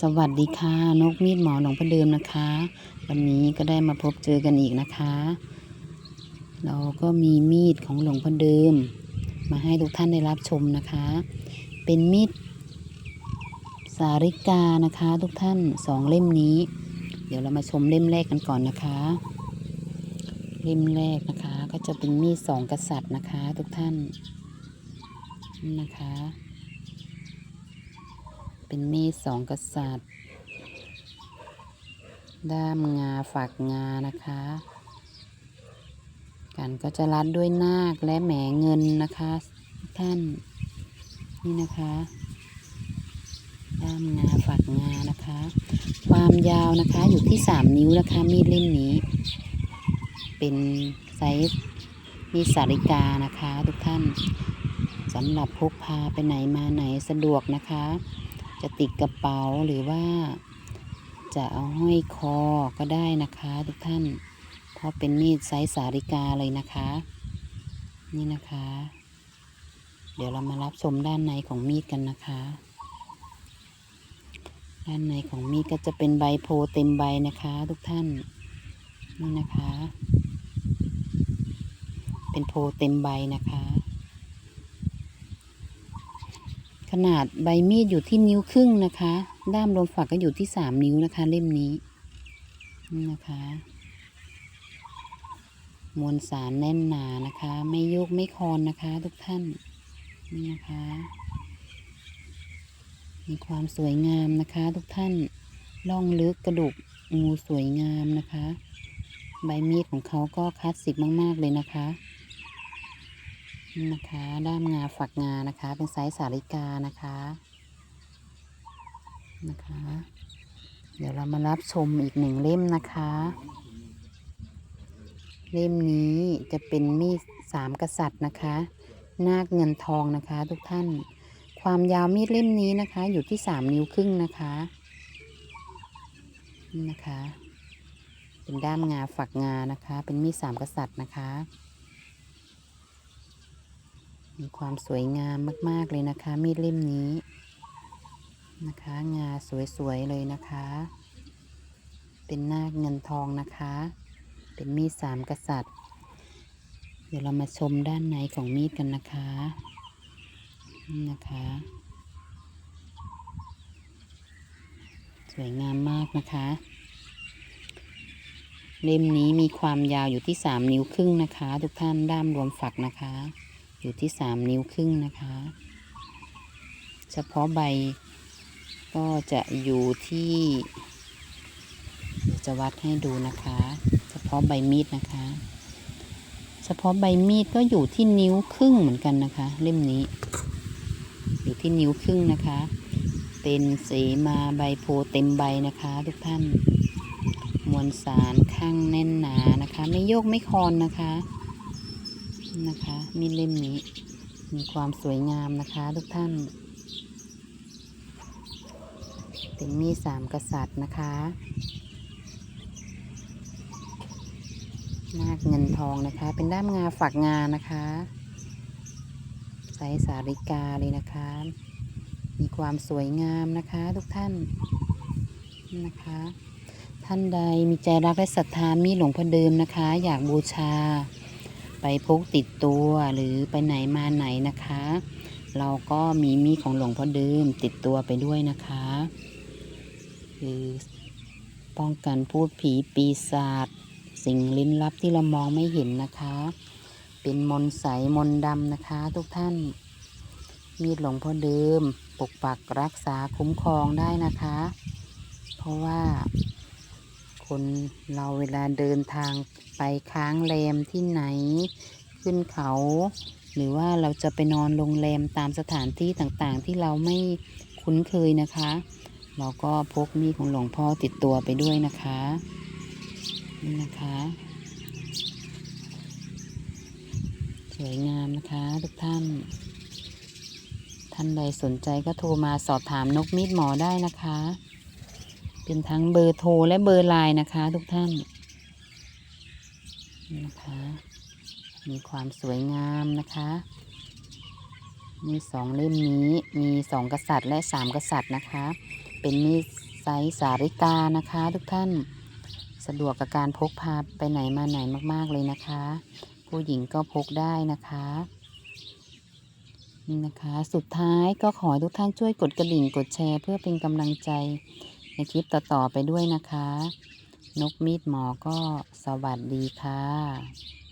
สวัสดีค่ะนกมีดหมอหลวงพ่อเดิมนะคะ วันนี้ก็ได้มาพบเจอกันอีกนะคะ เราก็มีมีดของหลวงพ่อเดิม มาให้ทุกท่านได้รับชมนะคะ เป็นมีดสาริกานะคะ ทุกท่านสองเล่มนี้ เดี๋ยวเรามาชมเล่มแรกกันก่อนนะคะ เล่มแรกนะคะก็จะเป็นมีดสองกษัตริย์นะคะ ทุกท่านนี่นะคะ เป็นมีดสองกษัตริย์ ด้ามงาฝักงานะคะ กันก็จะรัดด้วยนาคและแหมเงินนะคะท่านนี่นะคะ ด้ามงาฝักงานะคะ ความยาวนะคะอยู่ที่สามนิ้วนะคะ มีดเล่มนี้ เป็นไซส์มีสาริกานะคะ ทุกท่านสำหรับพกพาไปไหนมาไหนสะดวกนะคะ จะติดกระเป๋าหรือว่า จะเอาห้อยคอก็ได้นะคะทุกท่าน เพราะเป็นมีดไซส์สาริกาเลยนะคะ นี่นะคะ เดี๋ยวเรามารับชมด้านในของมีดกันนะคะ ด้านในของมีดก็จะเป็นใบโพเต็มใบนะคะ ทุกท่าน นี่นะคะ เป็นโพเต็มใบนะคะ ขนาดใบมีดอยู่ที่นิ้วครึ่งนะคะ ด้ามลมฝักก็อยู่ที่สามนิ้วนะคะ เล่มนี้นี่นะคะ มวลสารแน่นหนานะคะ ไม่โยกไม่คอนนะคะ ทุกท่านนี่นะคะ มีความสวยงามนะคะ ทุกท่านล่องลึกกระดูกงูสวยงามนะคะ ใบมีดของเขาก็คลาสสิกมาก ๆ เลยนะคะ นะคะด้ามงาฝักงานะคะ เป็นไซส์สาริกานะคะนะคะ เดี๋ยวเรามารับชมอีกหนึ่งเล่มนะคะ เล่มนี้จะเป็นมีดสามกษัตริย์นะคะ นาคเงินทองนะคะ ทุกท่าน ความยาวมีดเล่มนี้นะคะ อยู่ที่สามนิ้วครึ่งนะคะนี่นะคะ เป็นด้ามงาฝักงานะคะ เป็นมีดสามกษัตริย์นะคะ มีความสวยงามมาก ๆ เลยนะคะ มีดเล่มนี้นะคะ งาสวย ๆ เลยนะคะ เป็นนาคเงินทองนะคะ เป็นมีดสามกษัตริย์ เดี๋ยวเรามาชมด้านในของมีดกันนะคะนี่นะคะ สวยงามมากนะคะ เล่มนี้มีความยาวอยู่ที่สามนิ้วครึ่งนะคะ ทุกท่านด้ามรวมฝักนะคะ อยู่ที่สามนิ้วครึ่งนะคะ เฉพาะใบก็จะอยู่ที่จะวัดให้ดูนะคะ เฉพาะใบมีดนะคะ เฉพาะใบมีดก็อยู่ที่นิ้วครึ่งเหมือนกันนะคะ เล่มนี้ อยู่ที่นิ้วครึ่งนะคะ เป็นเสมาใบโพเต็มใบนะคะทุกท่าน มวลสารข้างแน่นหนานะคะ ไม่โยกไม่คอนนะคะ นะคะ มีเล่มนี้ มีความสวยงามนะคะทุกท่าน เป็นมีสามกษัตริย์นะคะนาคเงินทองนะคะ เป็นด้ามงาฝักงานะคะไซส์สาริกาเลยนะคะ มีความสวยงามนะคะทุกท่านนะคะ ท่านใดมีใจรักและศรัทธามีหลวงพ่อเดิมนะคะ อยากบูชา ไปพกติดตัวหรือไปไหนมาไหนนะคะ เราก็มีมีดของหลวงพ่อเดิมติดตัวไปด้วยนะคะ คือป้องกันพูดผีปีศาจสิ่งลี้ลับที่เรามองไม่เห็นนะคะ เป็นมนใสมนดำนะคะ ทุกท่าน มีดหลวงพ่อเดิม ปกปักรักษาคุ้มครองได้นะคะ เพราะว่า คนเราเวลาเดินทางไปค้างแรมที่ไหน ขึ้นเขา หรือว่าเราจะไปนอนโรงแรมตามสถานที่ต่างๆ ที่เราไม่คุ้นเคยนะคะ เราก็พกมีดของหลวงพ่อติดตัวไปด้วยนะคะนี่นะคะ สวยงามนะคะทุกท่าน ท่านใดสนใจก็โทรมาสอบถามนกมีดหมอได้นะคะ เป็นทั้งเบอร์โทรและเบอร์ไลน์นะคะทุกท่านนะคะ มีความสวยงามนะคะมีสองเล่มนี้มีสองกษัตริย์และสามกษัตริย์นะคะ เป็นมีดไซส์สาริกานะคะ ทุกท่านสะดวกกับการพกพาไปไหนมาไหนมาก ๆ เลยนะคะ ผู้หญิงก็พกได้นะคะนี่นะคะ สุดท้ายก็ขอทุกท่านช่วยกดกระดิ่งกดแชร์ เพื่อเป็นกำลังใจ ในคลิปต่อๆไปด้วยนะคะ นกมีดหมอก็สวัสดีค่ะ